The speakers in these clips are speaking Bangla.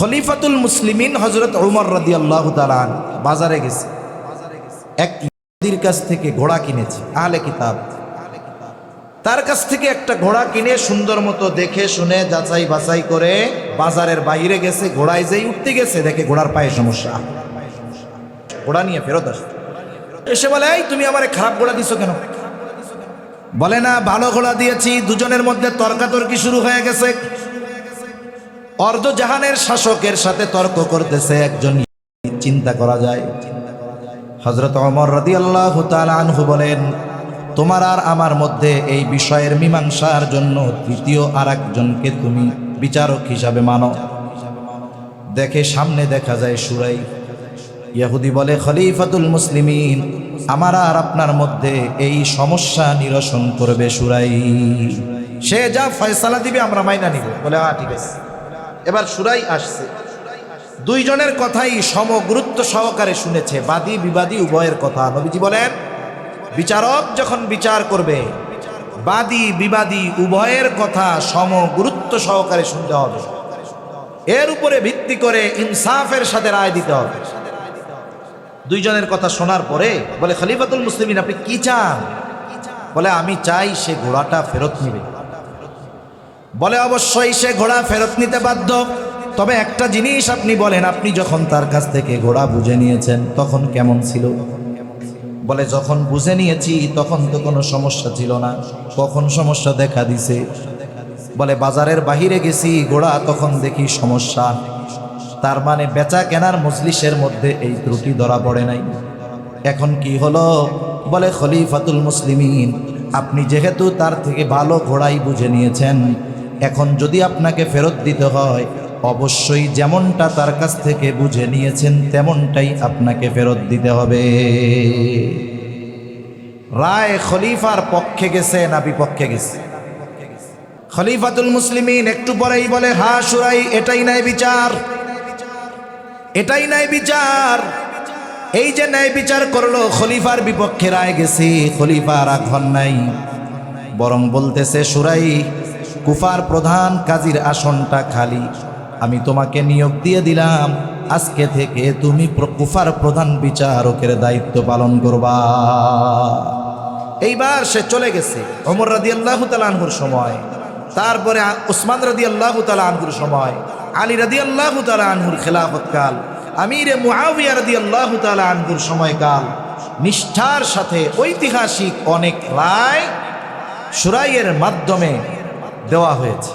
খলিফাতুল মুসলিমিন হজরত উমর রাদি আল্লাহ বাজারে গেছে। এক ইহুদির কাছ থেকে ঘোড়া কিনেছে, আহলে কিতাব। তার কাছ থেকে একটা ঘোড়া কিনে সুন্দর মতো দেখে, শুনে, যাচাই বাছাই করে বাজারের বাইরে গেছে, ঘোড়ায় যেই উঠতে গেছে, দেখে ঘোড়ার পায়ে সমস্যা। ঘোড়া নিয়ে ফেরত আসে। এসে বলে, এই, তুমি আমারে খারাপ ঘোড়া দিছো কেন? বলে, না, ভালো ঘোড়া দিয়েছি, দুজনের মধ্যে তর্কাতর্কি শুরু হয়ে গেছে। অর্ধজাহানের শাসকের সাথে তর্ক করতেছে একজন চিন্তা করা যায়। হজরত অমর রদি আল্লাহ আনহু বলেন, তোমার আর আমার মধ্যে এই বিষয়ের মীমাংসার জন্য তৃতীয় আর একজনকে তুমি বিচারক হিসাবে মানো। দেখে সামনে দেখা যায় সুরাই। ইয়াহুদি বলে, খলিফাতুল মুসলিমিন, আমার আর আপনার মধ্যে এই সমস্যা নিরসন করবে সুরাই। সে যা ফয়সালা দিবে আমরা মাইনা নিব। বলে হ্যাঁ ঠিক আছে। এবার সুরাই আসছে। দুইজনের কথাই সমগুরুত্ব সহকারে শুনেছে। বাদী, বিবাদী, উভয়ের কথা। নবীজি বলেন, বিচারক যখন বিচার করবে, বাদী, বিবাদী, উভয়ের কথা সমগুরুত্ব সহকারে শুনতে হবে। এর উপরে ভিত্তি করে ইনসাফের সাথে রায় দিতে হবে। দুইজনের কথা শোনার পরে বলে, খলিফাতুল মুসলিমিন, আপনি কি চান? বলে, আমি চাই সে ঘোড়াটা ফেরত নিবে। বলে, অবশ্যই সে ঘোড়া ফেরত নিতে বাধ্য। তবে একটা জিনিস আপনি বলেন, আপনি যখন তার কাছ থেকে ঘোড়া বুঝে নিয়েছেন, তখন কেমন ছিল? বলে, যখন বুঝে নিয়েছি, তখন তো কোনো সমস্যা ছিল না। কখন সমস্যা দেখা দিছে? বলে, বাজারের বাহিরে গেছি, ঘোড়া তখন দেখি সমস্যা। তার মানে বেচা কেনার মজলিসের মধ্যে এই ত্রুটি ধরা পড়ে নাই। এখন কি হলো? বলে, খলিফাতুল মুসলিমিন, আপনি যেহেতু তার থেকে ভালো ঘোড়াই বুঝে নিয়েছেন এখন যদি আপনাকে ফেরত দিতে হয়, অবশ্যই যেমনটা তার কাছ থেকে বুঝে নিয়েছেন, তেমনটাই আপনাকে ফেরত দিতে হবে। রায় খলিফার পক্ষে গেছে না বিপক্ষে গেছে। খলিফাতুল মুসলিমিন একটু পরেই বলে, হা সুরাই, এটাই নাই বিচার। এটাই নাই বিচার। এই যে ন্যায় বিচার করল, খলিফার বিপক্ষে রায় গেছে, খলিফার আঘন নাই। বরং বলতেছে, সুরাই কুফার প্রধান কাজীর আসনটা খালি। আমি তোমাকে নিয়োগ দিয়ে দিলাম। আজকে থেকে তুমি কুফার প্রধান বিচারকের দায়িত্ব পালন করবা। এইবার সে চলে গেছে অমর রাদি আল্লাহ তালানহুর সময়। তারপরে উসমান রাদি আল্লাহ তালানহুর সময়। আলী রাদি আল্লাহ তালানহুর খেলাফতকাল। আমিরে মুআবিয়া রাদি আল্লাহ তালানহুর সময়কাল। নিষ্ঠার সাথে ঐতিহাসিক অনেক রায় সুরাইয়ের মাধ্যমে দেওয়া হয়েছে।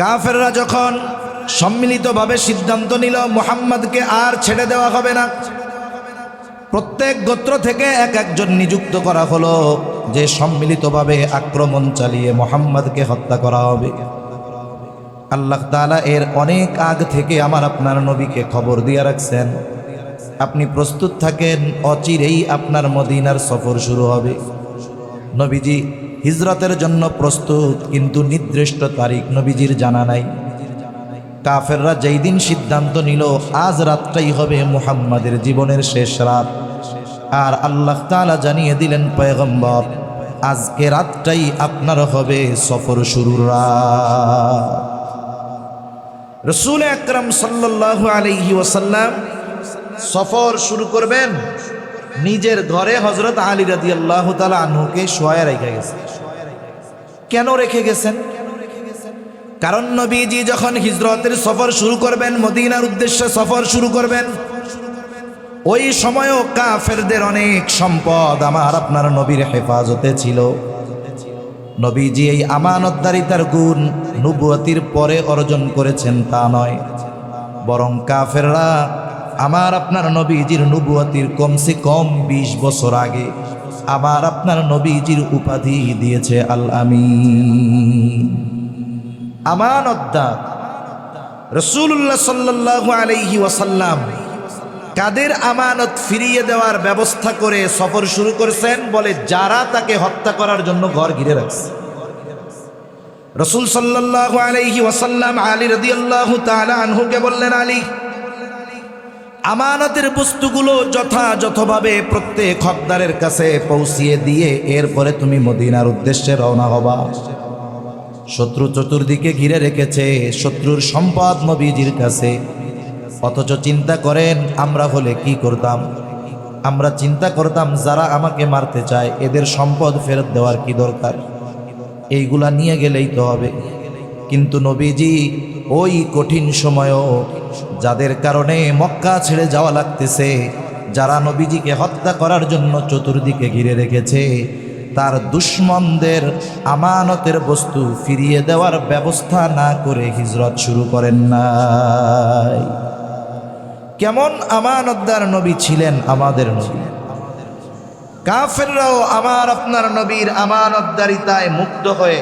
কাফেররা যখন সম্মিলিতভাবে সিদ্ধান্ত নিল মোহাম্মদকে আর ছেড়ে দেওয়া হবে না, প্রত্যেক গোত্র থেকে এক একজন নিযুক্ত করা হলো যে সম্মিলিতভাবে আক্রমণ চালিয়ে মোহাম্মদকে হত্যা করা হবে। আল্লাহ তাআলা এর অনেক আগ থেকে আমার আপনার নবীকে খবর দিয়ে রাখছেন। আপনি প্রস্তুত থাকেন, অচিরেই আপনার মদিনার সফর শুরু হবে। নবীজি হিজরতের জন্য প্রস্তুত, কিন্তু নির্দিষ্ট তারিখ নবীজির জানা নাই। কাফেররা যেই দিন সিদ্ধান্ত নিল, আজ রাতটাই হবে মুহাম্মাদের জীবনের শেষ রাত। আর আল্লাহ তাআলা জানিয়ে দিলেন, পয়গম্বর, আজকে রাতটাই আপনার হবে সফর শুরুর রসুল আকরম সাল্লাল্লাহু আলাইহি ওয়াসাল্লাম সফর শুরু করবেন। নিজের ঘরে হজরত আলী রাদি আল্লাহ আনহুকে শোয়া রেখে গেছে। কেন রেখে গেছেন? কারণ নবীজি যখন হিজরতের সফর শুরু করবেন, মদিনার উদ্দেশ্যে সফর শুরু করবেন, ওই সময়ও কাফেরদের অনেক সম্পদ আমার আপনার নবীর হেফাজতে ছিল। নবীজি এই আমানতদারিতার গুণ নুবুয়তির পরে অর্জন করেছেন তা নয়। বরং কাফেররা আমার আপনার নবীজির নুবুয়তির কমসে কম ২০ বছর আগে আমার আপনার নবীজির উপাধি দিয়েছে আল আমিন। আমানতদার রসুল্লাহ সাল্লাহ ওয়াসাল্লাম কাদের আমানত ফিরিয়ে দেওয়ার ব্যবস্থা করে সফর শুরু করেছেন বলে যারা তাকে হত্যা করার জন্য ঘর ঘিরে রাখছে। রসুল সাল্লাহ আলাইহি ওয়াসাল্লাম আলী রদিয়াল্লাহু তাআলা আনহুকে বললেন, আলী আমানতের বস্তুগুলো যথাযথভাবে প্রত্যেক হকদারের কাছে পৌঁছিয়ে দিয়ে এরপরে তুমি মদিনার উদ্দেশ্যে রওনা হবা। শত্রু চতুর্দিকে ঘিরে রেখেছে, শত্রুর সম্পদ নবীজির কাছে। অথচ চিন্তা করেন, আমরা হলে কি করতাম? আমরা চিন্তা করতাম, যারা আমাকে মারতে চায়, এদের সম্পদ ফেরত দেওয়ার কি দরকার? এইগুলা নিয়ে গেলেই তো হবে। কিন্তু নবীজি ওই কঠিন সময়ও যাদের কারণে মক্কা ছেড়ে যাওয়া লাগতেছে, যারা নবীজিকে হত্যা করার জন্য চতুর্দিকে ঘিরে রেখেছে, তার দুশ্মনদের আমানতের বস্তু ফিরিয়ে দেওয়ার ব্যবস্থা না করে হিজরত শুরু করেন নাই। কেমন আমানতদার নবী ছিলেন আমাদের নবী? কাফেররাও আমার আপনার নবীর আমানতদারিতায় মুগ্ধ হয়ে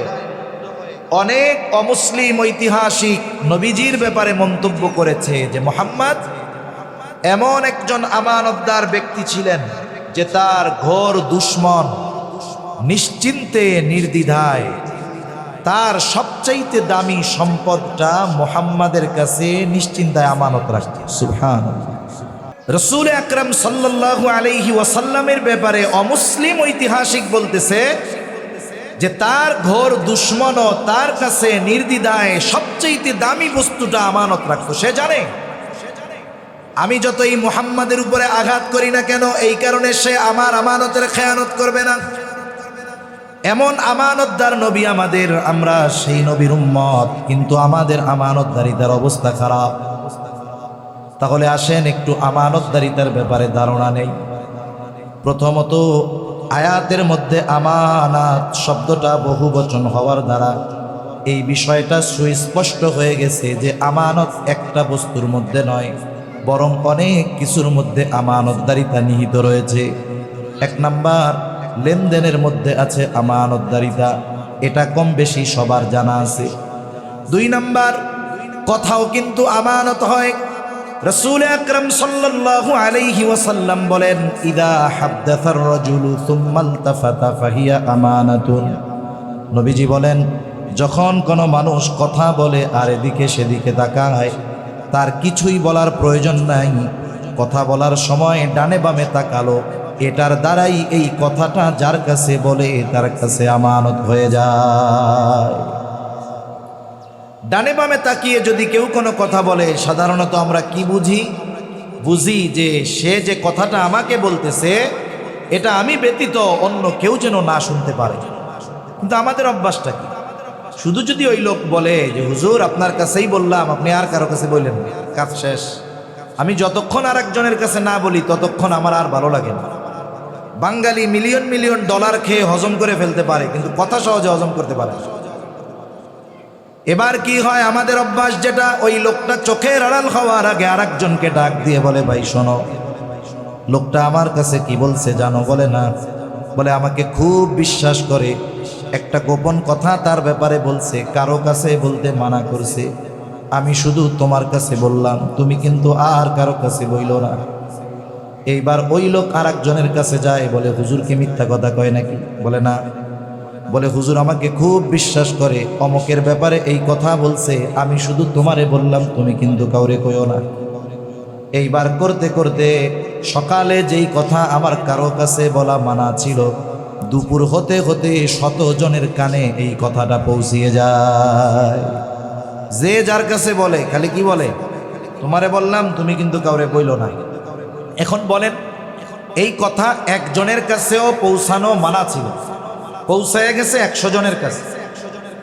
অনেক অমুসলিম ঐতিহাসিক নবীজির ব্যাপারে মন্তব্য করেছে যে মোহাম্মদ এমন একজন আমানতদার ব্যক্তি ছিলেন যে তার ঘোর দুশ্মন নিশ্চিন্তে, নির্দ্বিধায় তার সবচাইতে দামি সম্পদটা মোহাম্মদের কাছে নিশ্চিন্তায় আমানত রাখতে সুবহান রসুল আকরম সাল্লাল্লাহু আলাইহি ওয়াসাল্লামের ব্যাপারে অমুসলিম ঐতিহাসিক বলতেছে যে তার ঘোর দুশ্মনও তার কাছে নির্দ্বিধায় সবচেয়ে দামি বস্তুটা আমানত রাখতো। সে জানে? আমি যতই মুহাম্মাদের উপরে আঘাত করি না কেন, এই কারণে সে আমার আমানতের খেয়ানত করবে না। এমন আমানতদার নবী আমাদের, আমরা সেই নবীর উম্মত, কিন্তু আমাদের আমানতদারিতার অবস্থা খারাপ। তাহলে আসেন, একটু আমানতদারিতার ব্যাপারে ধারণা নেই। প্রথমত আয়াতের মধ্যে আমানাত শব্দটা বহু বচন হওয়ার দ্বারা এই বিষয়টা সুস্পষ্ট হয়ে গেছে যে আমানত একটা বস্তুর মধ্যে নয়, বরং অনেক কিছুর মধ্যে আমানতদারিতা নিহিত রয়েছে। এক নাম্বার, লেনদেনের মধ্যে আছে আমানতদারিতা, এটা কম বেশি সবার জানা আছে। দুই নাম্বার, কথাও কিন্তু আমানত হয় রসুল আকরম সাল্লাল্লাহু আলাইহি ওয়াসাল্লাম বলেন, ইদা হাদ্দাসার রাজুলু সুম্মাল তাফাতা ফাহিয়া আমানাতুন। নবীজি বলেন, যখন কোনো মানুষ কথা বলে আর এদিকে সেদিকে তাকায়, তার কিছুই বলার প্রয়োজন নাই। কথা বলার সময় ডানে বামে তাকালো, এটার দ্বারাই এই কথাটা যার কাছে বলে তার কাছে আমানত হয়ে যায়। ডানে বামে তাকিয়ে যদি কেউ কোনো কথা বলে, সাধারণত আমরা কি বুঝি? বুঝি যে সে যে কথাটা আমাকে বলতেছে, এটা আমি ব্যতীত অন্য কেউ যেন না শুনতে পারে। কিন্তু আমাদের অভ্যাসটা কি? শুধু যদি ওই লোক বলে যে, হুজুর, আপনার কাছেই বললাম, আপনি আর কারও কাছে বললেন কাজ শেষ। আমি যতক্ষণ আর একজনের কাছে না বলি, ততক্ষণ আমার আর ভালো লাগে না। বাঙালি মিলিয়ন মিলিয়ন ডলার খেয়ে হজম করে ফেলতে পারে, কিন্তু কথা সহজে হজম করতে পারে না। এবার কি হয়, আমাদের অভ্যাস যেটা, ওই লোকটা চোখের আড়াল হওয়ার আগে আর একজনকে ডাক দিয়ে বলে, ভাই, শোনো, লোকটা আমার কাছে কি বলছে জানো? বলে, না। বলে, আমাকে খুব বিশ্বাস করে, একটা গোপন কথা তার ব্যাপারে বলছে, কারও কাছে বলতে মানা করছে। আমি শুধু তোমার কাছে বললাম, তুমি কিন্তু আর কারও কাছে বইল না। এইবার ওই লোক আর কাছে যায়, বলে হুজুরকে মিথ্যা কথা কয় নাকি? বলে, না। বলে, হুজুর আমাকে খুব বিশ্বাস করে, অমকের ব্যাপারে এই কথা বলছে, আমি শুধু তোমারে বললাম, তুমি কিন্তু কাউরে কইও না। এইবার করতে করতে সকালে যেই কথা আমার কারও কাছে বলা মানা ছিল, দুপুর হতে হতে শত জনের কানে এই কথাটা পৌঁছিয়ে যায়। যে যার কাছে বলে, খালি কি বলে? তোমারে বললাম, তুমি কিন্তু কাউরে বইল না। এখন বলেন, এই কথা একজনের কাছেও পৌঁছানো মানা ছিল। পৌঁছায় গেছে একশো জনের কাছে।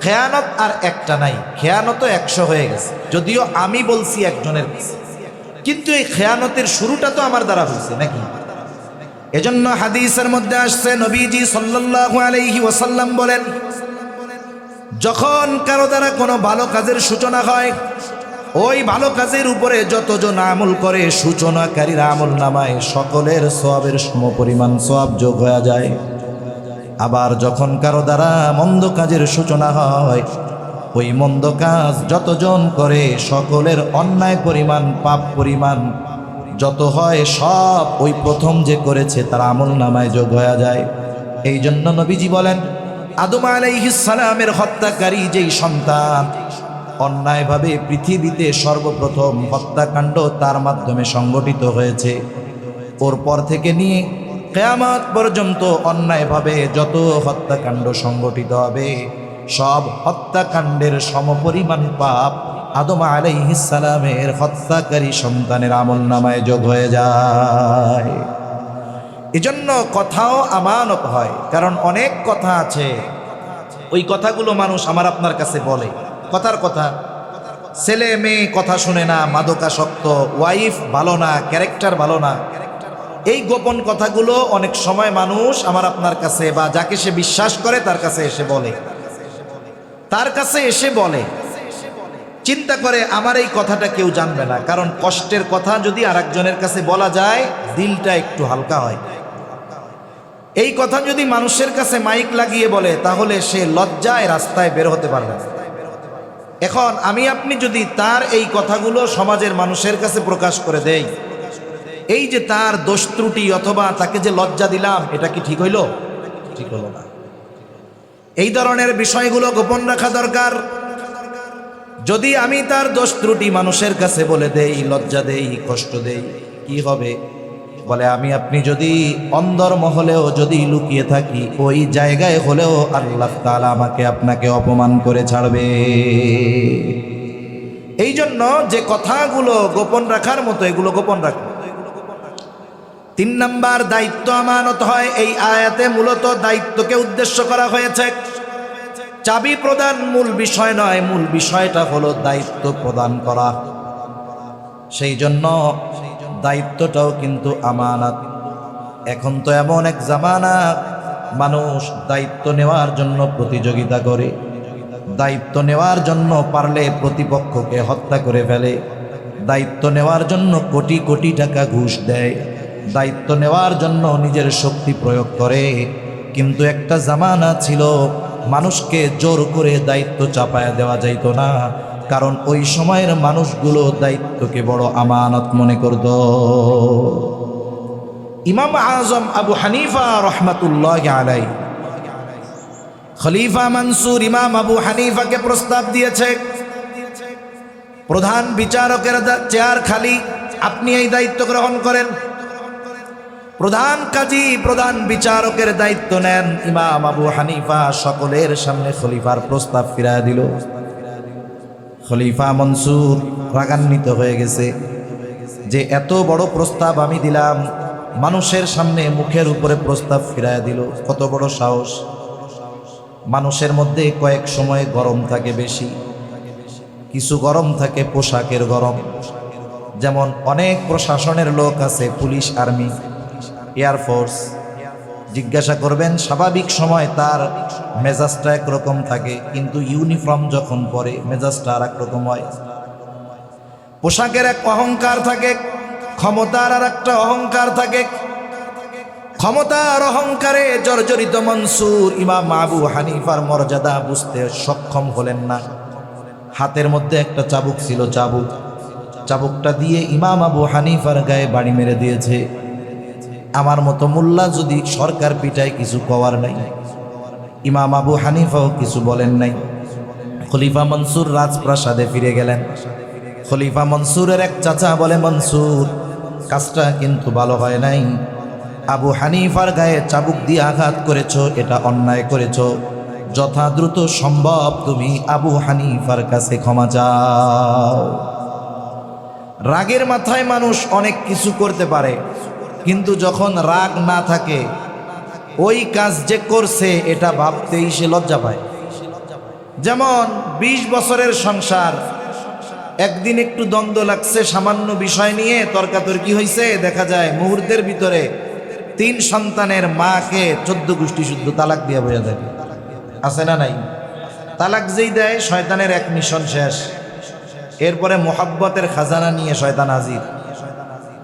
খেয়ানত আর একটা নাই খেয়ানত একশো হয়ে গেছে। যদিও আমি বলছি একজনের কাছে। কিন্তু এই খেয়ানতের শুরুটা তো আমার দ্বারা হয়েছে, নাকি? এজন্য হাদিসের মধ্যে আসছে, নবীজি সাল্লাল্লাহু আলাইহি ওয়াসাল্লাম বলেন, যখন কারও দ্বারা কোনো ভালো কাজের সূচনা হয়, ওই ভালো কাজের উপরে যতজন আমল করে, সূচনাকারীর আমল নামায়, সকলের সবের সমপরিমাণ সব যোগ হয়ে যায়। আবার যখন কারও দ্বারা মন্দ কাজের সূচনা হয়, ওই মন্দ কাজ যতজন করে সকলের অন্যায় পরিমাণ, পাপ পরিমাণ, যত হয় সব ওই প্রথম যে করেছে তার আমল নামায় যোগ হয়ে যায়। এই জন্য নবীজি বলেন, আদম সালামের হত্যাকারী যেই সন্তান, অন্যায়ভাবে পৃথিবীতে সর্বপ্রথম হত্যাকাণ্ড তার মাধ্যমে সংগঠিত হয়েছে। ওর পর থেকে নিয়ে কেয়ামত পর্যন্ত অন্যায়ভাবে যত হত্যাকাণ্ড সংগঠিত হবে, সব হত্যাকাণ্ডের সমপরিমাণ পাপ আদম আলাইহিসালামের হত্যাকারী সন্তানের আমল নামায় যোগ হয়ে যায়। এজন্য কথাও আমানত হয়, কারণ অনেক কথা আছে। ওই কথাগুলো মানুষ আমার আপনার কাছে বলে। কথার কথা, ছেলে মেয়ে কথা শুনে না, মাদকাসক্ত, ওয়াইফ ভালো না, ক্যারেক্টার ভালো না। এই গোপন কথাগুলো অনেক সময় মানুষ আমার আপনার কাছে বা যাকে সে বিশ্বাস করে তার কাছে এসে বলে। তার কাছে এসে বলে। চিন্তা করে আমার এই কথাটা কেউ জানবে না, কারণ কষ্টের কথা যদি আরেকজনের কাছে বলা যায়, দিলটা একটু হালকা হয়। এই কথা যদি মানুষের কাছে মাইক লাগিয়ে বলে, তাহলে সে লজ্জায় রাস্তায় বের হতে পারবে এখন আমি আপনি যদি তার এই কথাগুলো সমাজের মানুষের কাছে প্রকাশ করে দেই এই যে তার দোষ ত্রুটি অথবা তাকে যে লজ্জা দিলাম, এটা কি ঠিক হইল? ঠিক হলো না। এই ধরনের বিষয়গুলো গোপন রাখা দরকার। যদি আমি তার দোষ ত্রুটি মানুষের কাছে বলে দেই, লজ্জা দেই, কষ্ট দেই, কি হবে? বলে, আমি আপনি যদি অন্দর মহলেও যদি লুকিয়ে থাকি, ওই জায়গায় হলেও আল্লাহ তাআলা আমাকে আপনাকে অপমান করে ছাড়বে। এই জন্য যে কথাগুলো গোপন রাখার মতো, এগুলো গোপন রাখব তিন নাম্বার দায়িত্ব আমানত হয়, এই আয়াতে মূলত দায়িত্বকে উদ্দেশ্য করা হয়েছে। চাবি প্রদান মূল বিষয় নয়, মূল বিষয়টা হলো দায়িত্ব প্রদান করা। সেই জন্য দায়িত্বটাও কিন্তু আমানত। এখন তো এমন এক জামানা, মানুষ দায়িত্ব নেওয়ার জন্য প্রতিযোগিতা করে। দায়িত্ব নেওয়ার জন্য পারলে প্রতিপক্ষকে হত্যা করে ফেলে। দায়িত্ব নেওয়ার জন্য কোটি কোটি টাকা ঘুষ দেয়। দায়িত্ব নেওয়ার জন্য নিজের শক্তি প্রয়োগ করে। কিন্তু একটা জামানা ছিল, মানুষকে জোর করে দায়িত্ব চাপায়া দেওয়া যাইত না, কারণ ওই সময়ের মানুষগুলো দায়িত্বকে বড় আমানত মনে করত। ইমাম আজম আবু হানিফা রহমাতুল্লাহ আলাই খলিফা মানসুর ইমাম আবু হানিফাকে প্রস্তাব দিয়েছে, প্রধান বিচারকের চেয়ার খালি, আপনি এই দায়িত্ব গ্রহণ করেন। প্রধান কাজী, প্রধান বিচারকের দায়িত্ব নেন। ইমাম আবু হানিফা সকলের সামনে খলিফার প্রস্তাব ফিরায় দিল। খলিফা মনসুর রাগান্বিত হয়ে গেছে যে, এত বড় প্রস্তাব আমি দিলাম। মানুষের সামনে মুখের উপরে প্রস্তাব ফিরায় দিল। কত বড় সাহস। মানুষের মধ্যে কয়েক সময় গরম থাকে বেশি। কিছু গরম থাকে পোশাকের গরম। যেমন অনেক প্রশাসনের লোক আছে, পুলিশ, আর্মি। এয়ারফোর্স জিজ্ঞাসা করবেন, স্বাভাবিক সময় তার মেজাজটা একরকম থাকে, কিন্তু ইউনিফর্ম যখন পরে, মেজাজটা আর একরকম হয়। পোশাকের এক অহংকার থাকে, ক্ষমতার আর একটা অহংকার থাকে। ক্ষমতার অহংকারে জর্জরিত মনসুর ইমাম আবু হানিফার মর্যাদা বুঝতে সক্ষম হলেন না। হাতের মধ্যে একটা চাবুক ছিল, চাবুক। চাবুকটা দিয়ে ইমাম আবু হানিফার গায়ে বাড়ি মেরে দিয়েছে। আমার মতো মোল্লা যদি সরকার পিটায় কিছু কওয়ার নাই, ইমাম আবু হানিফাও কিছু বলেন নাই। খলিফা মনসুর রাজপ্রাসাদে ফিরে গেলেন। খলিফা মনসুরের এক চাচা বলে, মনসুর, কাজটা কিন্তু ভালো হয় নাই। আবু হানিফার গায়ে চাবুক দিয়ে আঘাত করেছ, এটা অন্যায় করেছ। যথা দ্রুত সম্ভব তুমি আবু হানিফার কাছে ক্ষমা চাও। রাগের মাথায় মানুষ অনেক কিছু করতে পারে। কিন্তু যখন রাগ না থাকে, ওই কাজ যে করছে, এটা ভাবতেই সে লজ্জা পায়। যেমন ২০ বছরের সংসার, একদিন একটু দ্বন্দ্ব লাগছে, সামান্য বিষয় নিয়ে তর্কাতর্কি হয়েছে দেখা যায় মুহূর্তের ভিতরে তিন সন্তানের মাকে চোদ্দ গোষ্ঠী শুদ্ধ তালাক দিয়ে বোঝা যায় আছে না নাই? তালাক যেই দেয়, শয়তানের এক মিশন শেষ। এরপরে মোহাব্বতের খাজানা নিয়ে শয়তান হাজির।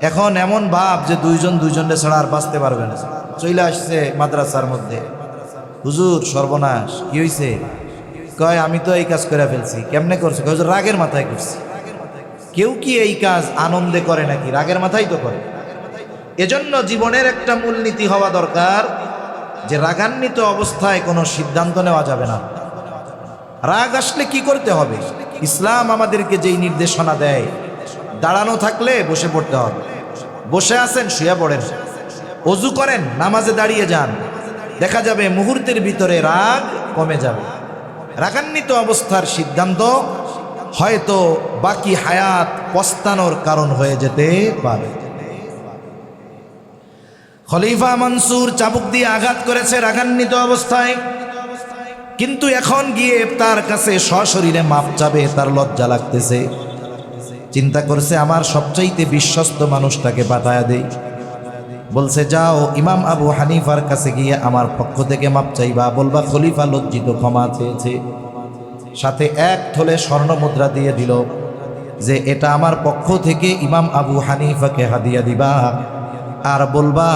এখন এমন ভাব যে দুইজন দুইজনের ছাড়া আর বাঁচতে পারবে না। চলে আসছে মাদ্রাসার মধ্যে। হুজুর সর্বনাশ কি হয়েছে কয় আমি তো এই কাজ করে ফেলছি। কেমনে করছে? কয়, রাগের মাথায় করছি। কেউ কি এই কাজ আনন্দে করে নাকি? রাগের মাথায় তো করে। এজন্য জীবনের একটা মূলনীতি হওয়া দরকার যে রাগান্বিত অবস্থায় কোনো সিদ্ধান্ত নেওয়া যাবে না। রাগ আসলে কি করতে হবে? ইসলাম আমাদেরকে যেই নির্দেশনা দেয় দাঁড়ানো থাকলে বসে পড়তে হবে। বসে আছেন, শুয়ে পড়েন। অজু করেন, নামাজে দাঁড়িয়ে যান। দেখা যাবে মুহূর্তের ভিতরে রাগ কমে যাবে। রাগান্বিত অবস্থার সিদ্ধান্ত হয়তো বাকি হায়াত পস্তানোর কারণ হয়ে যেতে পারে। খলিফা মনসুর চাবুক দিয়ে আঘাত করেছে রাগান্বিত অবস্থায়। কিন্তু এখন গিয়ে তার কাছে সশরীরে মাপ চাবে, তার লজ্জা লাগতেছে। চিন্তা করছে, আমার সবচাইতে বিশ্বস্ত মানুষটাকে পাঠায়া দেই। বলছে, যাও, ইমাম আবু হানিফার কাছে গিয়ে আমার পক্ষ থেকে মাপ চাইবা, বলবা, খলিফা লজ্জিত, ক্ষমা চেয়েছে। সাথে এক থলে স্বর্ণ মুদ্রা দিয়ে দিল, যে এটা আমার পক্ষ থেকে ইমাম আবু হানিফাকে হাদিয়া দিবা। আর বলবা,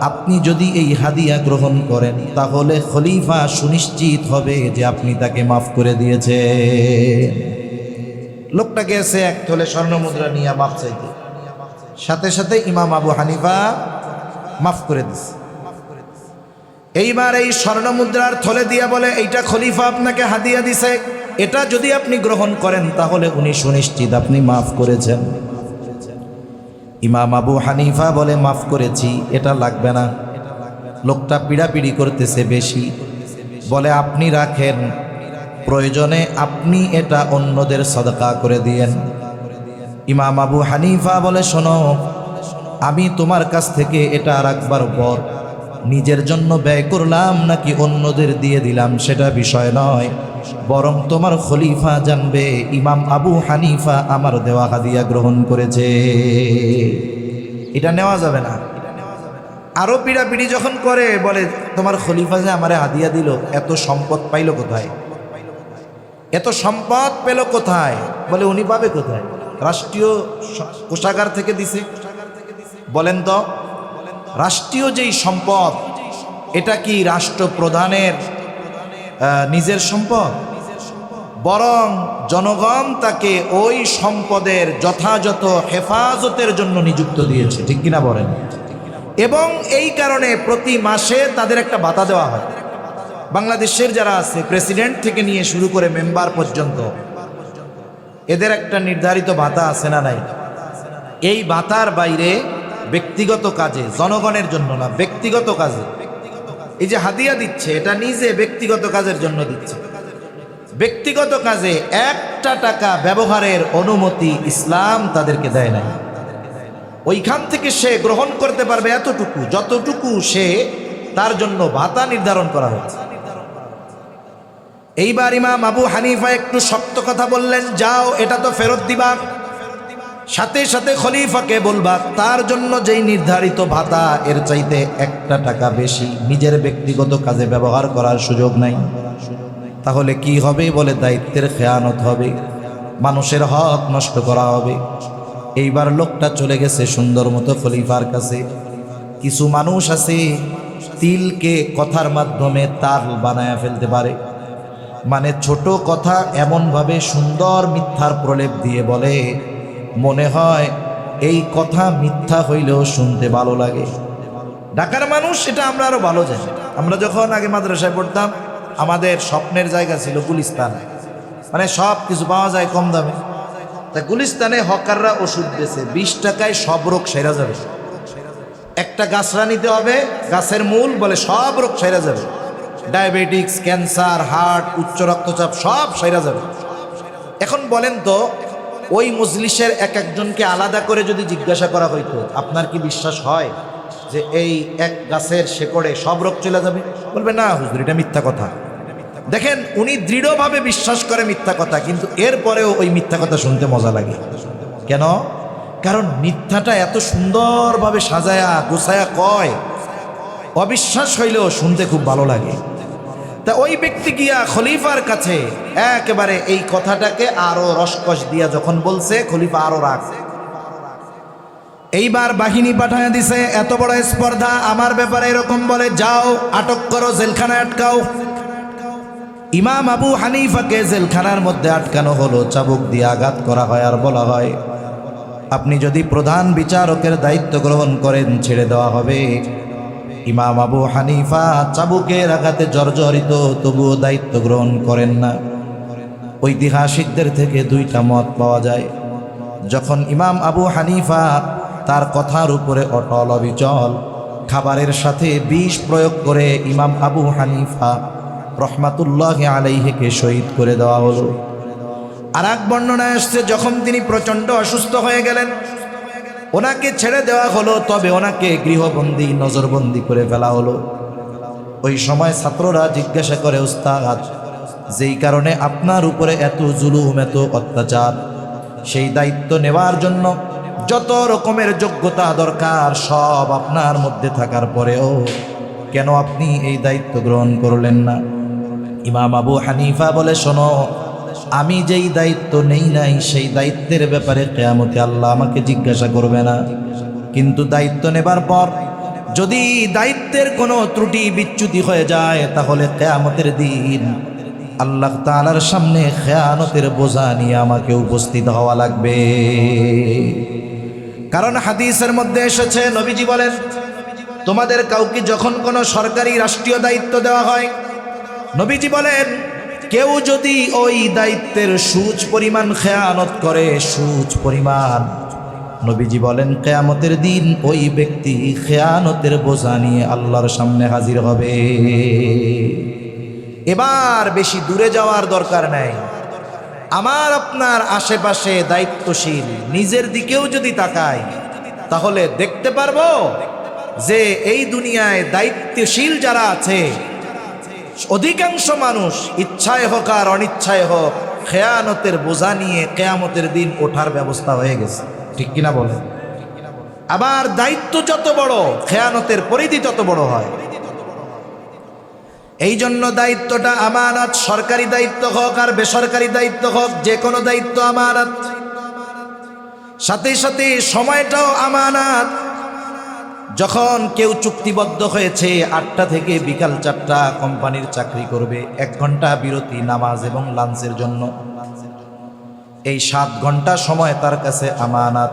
আপনি যদি এই হাদিয়া গ্রহণ করেন, তাহলে খলিফা সুনিশ্চিত হবে যে আপনি তাকে মাফ করে দিয়েছে লোকটা গেছে, এক থলে স্বর্ণ মুদ্রা নিয়ে মাফ চাইতে। সাথে সাথে ইমাম আবু হানিফা মাফ করে দিছে। এইবার এই স্বর্ণ মুদ্রার থলে দিয়া বলে, এইটা খলিফা আপনাকে হাদিয়া দিছে। এটা যদি আপনি গ্রহণ করেন, তাহলে উনি সুনিশ্চিত আপনি মাফ করেছেন। ইমাম আবু হানিফা বলে, মাফ করেছি, এটা লাগবে না। লোকটা পিড়াপিড়ি করতেছে বেশি। বলে, আপনি রাখেন প্রয়োজনে আপনি এটা অন্যদের সদকা করে দিয়েন। ইমাম আবু হানিফা বলে, শোনো, আমি তোমার কাছ থেকে এটা রাখবার পর নিজের জন্য ব্যয় করলাম নাকি অন্যদের দিয়ে দিলাম সেটা বিষয় নয়। বরং তোমার খলিফা জানবে, ইমাম আবু হানিফা আমার দেওয়া হাদিয়া গ্রহণ করেছে। এটা নেওয়া যাবে না। আরও পিড়াপিড়ি যখন করে, বলে, তোমার খলিফা যে আমারে হাদিয়া দিল, এত সম্পদ পাইল কোথায়? এত সম্পদ পেল কোথায়? বলে উনি পাবে কোথায়? রাষ্ট্রীয় কোষাগার থেকে দিছে। বলেন তো, রাষ্ট্রীয় যেই সম্পদ, এটা কি রাষ্ট্রপ্রধানের নিজের সম্পদ? বরং জনগণ তাকে ওই সম্পদের যথাযথ হেফাজতের জন্য নিযুক্ত দিয়েছে। ঠিক কিনা বলেন? এবং এই কারণে প্রতি মাসে তাদের একটা ভাতা দেওয়া হয়। বাংলাদেশের যারা আছে প্রেসিডেন্ট থেকে নিয়ে শুরু করে মেম্বার পর্যন্ত, এদের একটা নির্ধারিত ভাতা আছে না নাই? এই ভাতার বাইরে ব্যক্তিগত কাজে, জনগণের জন্য না, ব্যক্তিগত কাজে। এই যে হাদিয়া দিচ্ছে, এটা নিজে ব্যক্তিগত কাজের জন্য দিচ্ছে। ব্যক্তিগত কাজে একটা টাকা ব্যবহারের অনুমতি ইসলাম তাদেরকে দেয় নাই। ওইখান থেকে সে গ্রহণ করতে পারবে এতটুকু, যতটুকু সে তার জন্য ভাতা নির্ধারণ করা হয়েছে। এইবার ইমাম আবু হানিফা একটু শক্ত কথা বললেন, যাও, এটা তো ফেরত দিবা। সাথে সাথে খলিফাকে বলবা, তার জন্য যেই নির্ধারিত ভাতা, এর চাইতে একটা টাকা বেশি নিজের ব্যক্তিগত কাজে ব্যবহার করার সুযোগ নাই। তাহলে কি হবে বলে দায়িত্বের খেয়ানত হবে, মানুষের হক নষ্ট করা হবে। এইবার লোকটা চলে গেছে সুন্দর মতো খলিফার কাছে। কিছু মানুষ আছে, তিলকে কথার মাধ্যমে তাল বানায়া ফেলতে পারে। মানে ছোট কথা এমনভাবে সুন্দর মিথ্যার প্রলেপ দিয়ে বলে, মনে হয় এই কথা মিথ্যা হইলেও শুনতে ভালো লাগে। ঢাকার মানুষ এটা আমরা আরও ভালো জানি। আমরা যখন আগে মাদ্রাসায় পড়তাম, আমাদের স্বপ্নের জায়গা ছিল গুলিস্তান। মানে সব কিছু পাওয়া যায় কম দামে। তা গুলিস্তানে হকাররা ওষুধ দিয়েছে বিশ টাকায় সব রোগ সেরা যাবে। একটা গাছরা নিতে হবে, গাছের মূল বলে সব রোগ সেরা যাবে। ডায়াবেটিক্স, ক্যান্সার, হার্ট, উচ্চ রক্তচাপ, সব সেরা যাবে। এখন বলেন তো, ওই মজলিসের এক একজনকে আলাদা করে যদি জিজ্ঞাসা করা হইতো, আপনার কি বিশ্বাস হয় যে এই এক গাছের শেকড়ে সব রোগ চলে যাবে? বলবে, না, হুজুর, এটা মিথ্যা কথা। দেখেন, উনি দৃঢ়ভাবে বিশ্বাস করে মিথ্যা কথা, কিন্তু এরপরেও ওই মিথ্যা কথা শুনতে মজা লাগে। কেন? কারণ মিথ্যাটা এত সুন্দরভাবে সাজায়া, গোছায়া কয়, অবিশ্বাস হইলেও শুনতে খুব ভালো লাগে। তা ওই ব্যক্তি গিয়া খলিফার কাছে একেবারে এই কথাটাকে আরও রসকস দিয়া যখন বলছে, খলিফা আরও রাখ এইবার বাহিনী পাঠায় দিছে, এত বড় স্পর্ধা, আমার ব্যাপারে এরকম বলে, যাও, আটক করো জেলখানায় আটকাও। ইমাম আবু হানিফাকে জেলখানার মধ্যে আটকানো হলো, চাবুক দিয়ে আঘাত করা হয় আর বলা হয়, আপনি যদি প্রধান বিচারকের দায়িত্ব গ্রহণ করেন, ছেড়ে দেওয়া হবে। ইমাম আবু হানিফা চাবুকের আঘাতে জর্জরিত, তবুও দায়িত্ব গ্রহণ করেন না। ঐতিহাসিকদের থেকে দুইটা মত পাওয়া যায়। যখন ইমাম আবু হানিফা তার কথার উপরে অটল অবিচল খাবারের সাথে বিষ প্রয়োগ করে ইমাম আবু হানিফা রহমাতুল্লাহ আলাইহিকে শহীদ করে দেওয়া হলো। আর এক বর্ণনায় আসছে, যখন তিনি প্রচণ্ড অসুস্থ হয়ে গেলেন ওনাকে ছেড়ে দেওয়া হলো, তবে ওনাকে গৃহবন্দী নজরবন্দি করে ফেলা হলো। ওই সময় ছাত্ররা জিজ্ঞাসা করে, উস্তাদ, যেই কারণে আপনার উপরে এত জুলুম, এত অত্যাচার, সেই দায়িত্ব নেওয়ার জন্য যত রকমের যোগ্যতা দরকার, সব আপনার মধ্যে থাকার পরেও কেন আপনি এই দায়িত্ব গ্রহণ করলেন না? ইমাম আবু হানিফা বলে, শোনো আমি যেই দায়িত্ব নেই নাই, সেই দায়িত্বের ব্যাপারে কেয়ামতে আল্লাহ আমাকে জিজ্ঞাসা করবে না। কিন্তু দায়িত্ব নেবার পর যদি দায়িত্বের কোনো ত্রুটি বিচ্যুতি হয়ে যায়, তাহলে কেয়ামতের দিন আল্লাহ তালার সামনে খেয়ানতের বোঝা নিয়ে আমাকে উপস্থিত হওয়া লাগবে। কারণ হাদিসের মধ্যে এসেছে, নবীজি বলেন, তোমাদের কাউকে যখন কোনো সরকারি রাষ্ট্রীয় দায়িত্ব দেওয়া হয়, নবীজি বলেন কেউ যদি ওই দায়িত্বের সুচ পরিমাণ খেয়ানত করে, সুচ পরিমাণ, নবীজি বলেন, কেয়ামতের দিন ওই ব্যক্তি খেয়ানতের বোঝা নিয়ে আল্লাহর সামনে হাজির হবে। এবার বেশি দূরে যাওয়ার দরকার নাই। আমার আপনার আশেপাশে দায়িত্বশীল নিজের দিকেও যদি তাকাই, তাহলে দেখতে পারব যে এই দুনিয়ায় দায়িত্বশীল যারা আছে অধিকাংশ মানুষ ইচ্ছায় হোক আর অনিচ্ছায় হোক, খেয়ানতের বোঝা নিয়ে কেয়ামতের দিন ওঠার ব্যবস্থা হয়ে গেছে। ঠিক কিনা বলে আবার দায়িত্ব যত বড়, খেয়ানতের পরিধি তত বড় হয়। এই জন্য দায়িত্বটা আমানত, সরকারি দায়িত্ব হোক আর বেসরকারি দায়িত্ব হোক, যে কোনো দায়িত্ব আমানত। সাথে সাথে সময়টাও আমানত যখন কেউ চুক্তিবদ্ধ হয়েছে, আটটা থেকে বিকাল চারটা কোম্পানির চাকরি করবে, এক ঘণ্টা বিরতি, নামাজ এবং লাঞ্চের জন্য। এই সাত ঘণ্টা সময় তার কাছে আমানাত।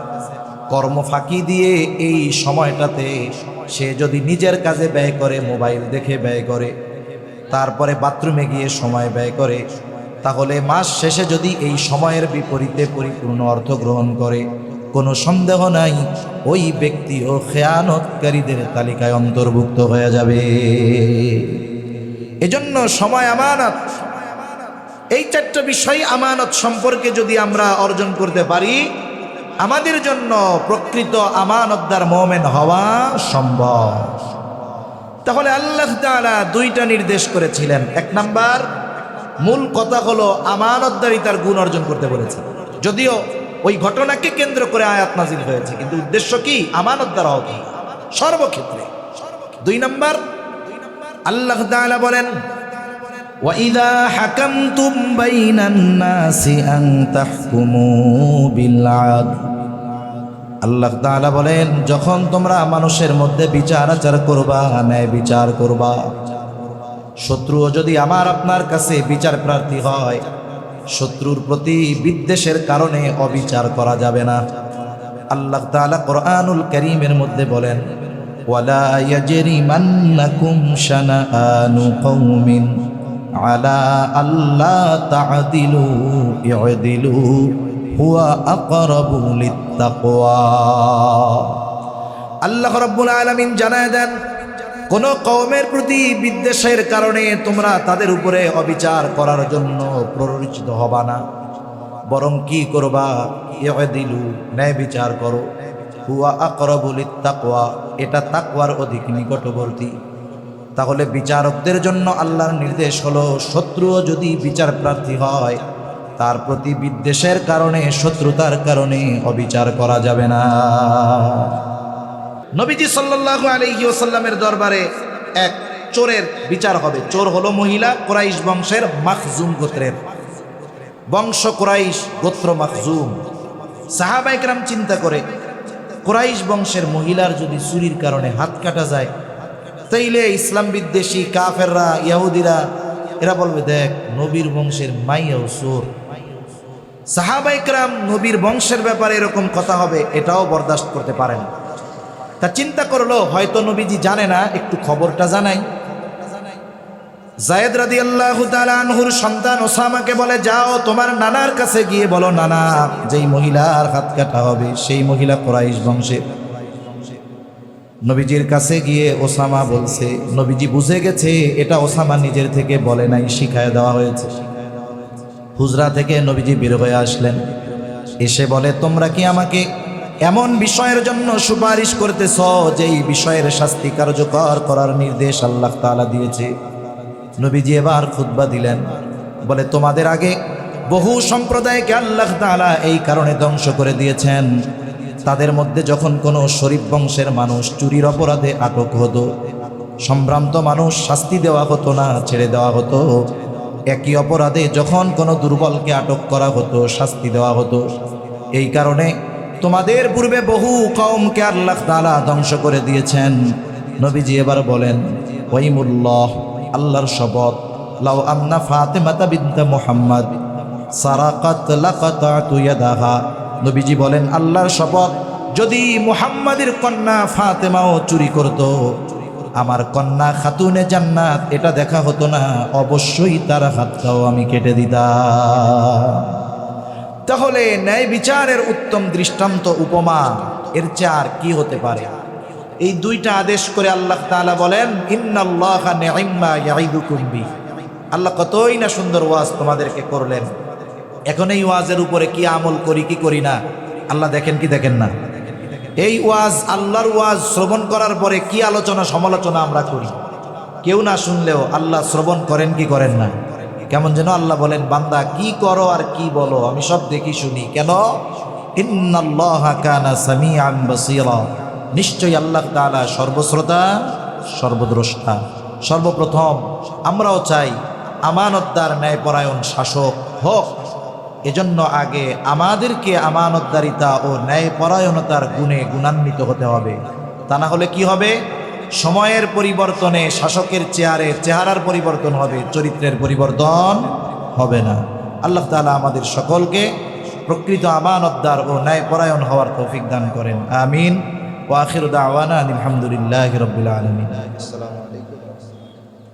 কর্ম ফাঁকি দিয়ে এই সময়টাতে সে যদি নিজের কাজে ব্যয় করে, মোবাইল দেখে ব্যয় করে, তারপরে বাথরুমে গিয়ে সময় ব্যয় করে, তাহলে মাস শেষে যদি এই সময়ের বিপরীতে পরিপূর্ণ অর্থ গ্রহণ করে কোনো সন্দেহ নাই, ওই ব্যক্তি ও খেয়ানতকারীদের তালিকায় অন্তর্ভুক্ত হয়ে যাবে। এজন্য সময় আমানত। এই চারটা বিষয় আমানত সম্পর্কে যদি আমরা অর্জন করতে পারি, আমাদের জন্য প্রকৃত আমানতদার মোমেন হওয়া সম্ভব। তাহলে আল্লাহ তাআলা দুইটা নির্দেশ করেছিলেন। এক নাম্বার, মূল কথা হলো আমানতদারিতার গুণ অর্জন করতে বলেছে। যদিও ওই ঘটনাকে কেন্দ্র করে আয়াত নাজিল হয়েছে কিন্তু উদ্দেশ্য কি আমানতদার হতে সর্বক্ষেত্রে দুই নাম্বার আল্লাহ তাআলা বলেন وَإِذَا حَكَمْتُمْ بَيْنَ النَّاسِ أَن تَحْكُمُوا بِالْعَدْلِ আল্লাহ তাআলা বলেন যখন তোমরা মানুষের মধ্যে বিচার আচার করবা ন্যায় বিচার করবা শত্রুও যদি আমার আপনার কাছে বিচার প্রার্থী হয় শত্রুর প্রতি বিদ্বেষের কারণে অবিচার করা যাবে না। আল্লাহ তাআলা কোরআনুল করিমের মধ্যে বলেন আলা আল্লাহ তা'দিলু ইউদিলু, হুয়া আল্লাহ রাব্বুল আলামিন জানায় দেন কোন কওমের প্রতি বিদ্বেষের কারণে তোমরা তাদের উপরে অবিচার করার জন্য প্ররোচিত হবা না। বরং কি করবা? ইউদিলু ন্যায় বিচার করো। হুয়া আকরাবু লিত্তাকওয়া, এটা তাকওয়ার অধিক নিকটবর্তী। তাহলে বিচারকদের জন্য আল্লাহর নির্দেশ হলো, শত্রুও যদি বিচার প্রার্থী হয়, তার প্রতি বিদ্বেষের কারণে, শত্রুতার কারণে অবিচার করা যাবে না। নবীজি সাল্লাল্লাহু আলাইহি ওয়াসাল্লামের দরবারে এক চোরের বিচার হবে। চোর হলো মহিলা, কোরাইশ বংশের মাখজুম গোত্রের। বংশ কোরাইশ, গোত্র মাখজুম। সাহাবাইকরাম চিন্তা করে, কোরাইশ বংশের মহিলার যদি চুরির কারণে হাত কাটা যায়, তাইলে ইসলাম বিদ্বেষী, কাফেররা, ইয়াহুদিরা, এরা বলবে, দেখ, নবীর বংশের মাইয়াও চোর। সাহাবাইকরাম নবীর বংশের ব্যাপারে এরকম কথা হবে, এটাও বরদাস্ত করতে পারে না তা চিন্তা করল, হয়তো নবীজি জানে না, একটু খবরটা জানাই। জায়েদ রাদি আল্লাহ আনহুর সন্তান ওসামাকে বলে, যাও তোমার নানার কাছে গিয়ে বলো, নানা, যেই মহিলার হাত কাটা হবে, সেই মহিলা কোরাইশ বংশের নবীজির কাছে গিয়ে ওসামা বলছে, নবীজি বুঝে গেছে, এটা ওসামা নিজের থেকে বলে নাই, শিখায় দেওয়া হয়েছে। হুজরা থেকে নবীজি বের হয়ে আসলেন। এসে বলে, তোমরা কি আমাকে এমন বিষয়ের জন্য সুপারিশ করতেছ যেই বিষয়ের শাস্তি কার্যকর করার নির্দেশ আল্লাহ তাআলা দিয়েছে। নবীজি এবার খুতবা দিলেন, বলে, তোমাদের আগে বহু সম্প্রদায়কে আল্লাহ তাআলা এই কারণে ধ্বংস করে দিয়েছেন। তাদের মধ্যে যখন কোনো শরীফ বংশের মানুষ চুরির অপরাধে আটক হতো, সম্ভ্রান্ত মানুষ শাস্তি দেওয়া হতো না, ছেড়ে দেওয়া হতো, একই অপরাধে যখন কোনো দুর্বলকে আটক করা হতো, শাস্তি দেওয়া হতো। এই কারণে তোমাদের পূর্বে বহু কওমকে আল্লাহ তাআলা ধ্বংস করে দিয়েছেন। নবীজি এবার বলেন, ওয়াইমুল্লাহ, আল্লাহর শপথ। লাউ আন্না ফাতেমাতা বিনতে মুহাম্মদ। সারাকাত লাকাতাতু ইয়াদাহা। নবীজি বলেন, আল্লাহর শপথ, যদি মুহাম্মাদের কন্যা ফাতেমাও চুরি করত, আমার কন্যা খাতুনে জান্নাত, এটা দেখা হতো না, অবশ্যই তার হাতটাও আমি কেটে দিতাম। তাহলে ন্যায় বিচারের উত্তম দৃষ্টান্ত উপমা এর চার কি হতে পারে? এই দুইটা আদেশ করে আল্লাহ তাআলা বলেন আল্লাহ কতই না সুন্দর ওয়াজ তোমাদেরকে করলেন। এখন এই ওয়াজের উপরে কি আমল করি, কি করি না? আল্লাহ দেখেন কি দেখেন না? এই ওয়াজ আল্লাহর ওয়াজ শ্রবণ করার পরে কি আলোচনা সমালোচনা আমরা করি? কেউ না শুনলেও আল্লাহ শ্রবণ করেন কি করেন না? কেমন যেন আল্লাহ বলেন, বান্দা, কি করো আর কি বলো? আমি সব দেখি শুনি। কেন? নিশ্চয়ই আল্লাহ তাআলা সর্বশ্রোতা, সর্বদ্রষ্টা। সর্বপ্রথম, আমরাও চাই আমানতদার ন্যায়পরায়ণ শাসক হোক। এজন্য আগে আমাদেরকে আমানতদারিতা ও ন্যায়পরায়ণতার গুণে গুণান্বিত হতে হবে। তা না হলে কি হবে? সময়ের পরিবর্তনে শাসকের চেয়ারে চেহারার পরিবর্তন হবে, চরিত্রের পরিবর্তন হবে না। আল্লাহ তালা আমাদের সকলকে প্রকৃত আমানতদার ও ন্যায়পরায়ণ হওয়ার তৌফিক দান করেন। আমিন। ওয়াখির দাওয়ানা আলহামদুলিল্লাহ রবিল আলমিন। আসসালাম